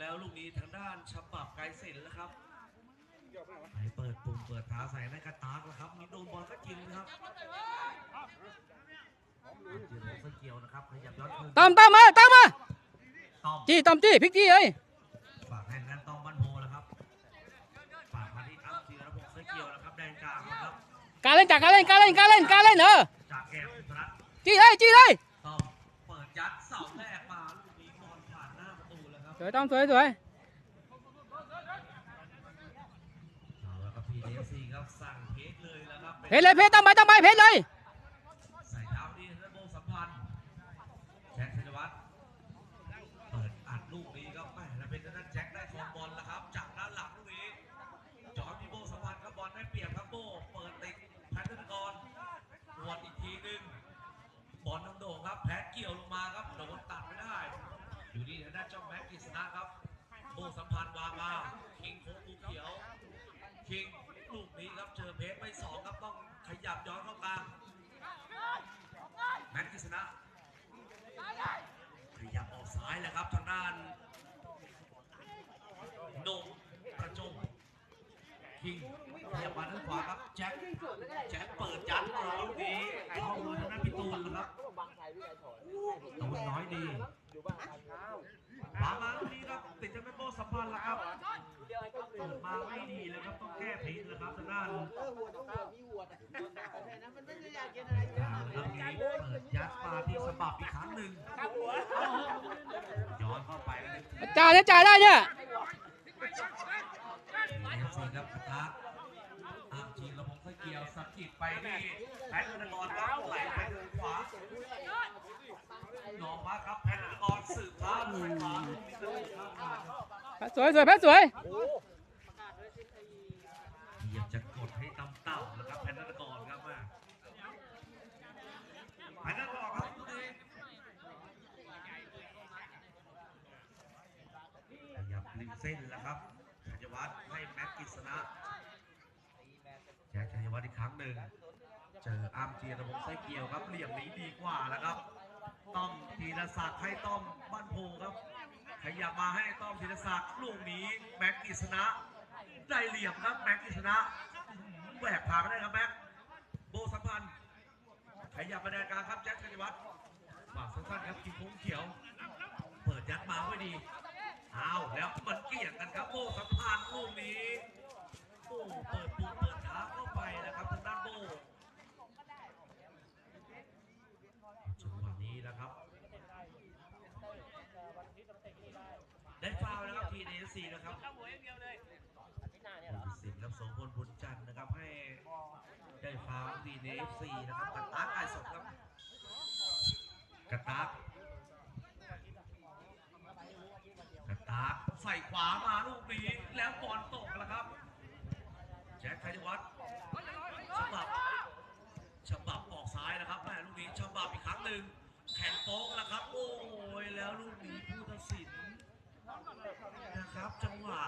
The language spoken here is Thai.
แล้วลูกนี้ทางด้านฉบับไกรศิลป์แล้วครับไปเปิดปุ่มเปิดท้าใส่ในกระตากแล้วครับมีโดนบอลก็จริงนะครับเจียร์โรสเกียวนะครับขยับย้อนคืนตามตามมาตามมาต้อมจี้ตามจี้พลิกจี้เอ้ยฝากให้งานต้องบ้านโพแล้วครับฝากมาที่อัพธีรพงศ์เสื้อเกียวนะครับแดนกลางนะครับการเล่นจากการเล่นการเล่นการเล่นการเล่นเออจากแก้มสุรัตน์จี้เลยจี้เลย สวยต้อมสวยสวยเอาละครับพีเอฟซีครับสั่งเพจเลยแล้วครับเพชรเลยเพชรตามไปตามไปเพชรเลยใส่เท้าดีระบบสัมพันธ์แจ็คธนวัฒน์ โบสัมพันธ์วางมาคิงโค้งภูเขียว คิงลูกนี้ครับเจอเพชรไปสองครับต้องขยับย้อนเข้ากลางแม็กกิสนะขยับออกซ้ายแหละครับทางด้านโนงประจงคิงขยับมาด้านขวาครับแจ็คแจ็คเปิดยัดมาลูกนี้เข้ามาทางด้านพี่ตูนครับตูนน้อยดีางด้านแล้วนี้เปิดยัดมาที่สะบับอีกครั้งหนึ่งย้อนเข้าไปแล้วจ่ายเนี่ยจ่ายได้เนี่ยเอฟซีครับกระทะตามจีนระพงไส้เกียวสับจิตไปที่แพทย์ธนกรครับไหลไปทางขวาลองมาครับแพทย์ธนกรสืบเท้าด้วยขวาลูกนี้ก็เลยเข้ามาสวยสวยเพชรสวยอยากจะกดให้ต่ำๆนะครับแพทย์ธนกรครับมาแพทย์ธนกรครับลูกนี้ขยับริมเส้นแล้วครับธัญวัฒน์ให้แม็กกิษณะแจ็คชัยวัฒน์อีกครั้งหนึ่ง เจออาร์มเจียระวงไส้เกี่ยวครับ เหลี่ยมนี้ดีกว่าแล้วครับ ต้อมธีรศักดิ์ให้ต้อมบ้านโพครับ ขยับมาให้ต้อมธีรศักดิ์ลูกนี้แม็กกิษณะได้เหลี่ยมครับแม็กกิษณะแหวกทางได้ครับแม็กโบสัมพันธ์ขยับมาแดนกลางครับแจ็คชัยวัฒน์ฝากสั้นๆครับกินพงเขียว เปิดยัดมาไว้ดี อาแล้วมันเกี่ยงกันครับโบสัมพันธ์ลูกนี้โอ้เปิดปุ่มเปิดเท้าเข้าไปนะครับทางด้านโบจังหวะนี้นะครับ ได้ฟาวล์นะครับทีเอซีนะครับผู้ตัดสินครับสงพลบุญจันทร์นะครับให้ได้ฟาวทีเอซีนะครับกระตากไก่สดครับกระตาก ใส่ขวามาลูกนี้แล้วบอลตกแล้วครับแจ็คไทยวัฒน์ฉบับฉบับออกซ้ายนะครับแม่ลูกนี้ฉบับอีกครั้งหนึ่งแข่งโป๊กแล้วครับ โอ้ยแล้วลูกนี้ผู้ตัดสินนะครับ จังหวะ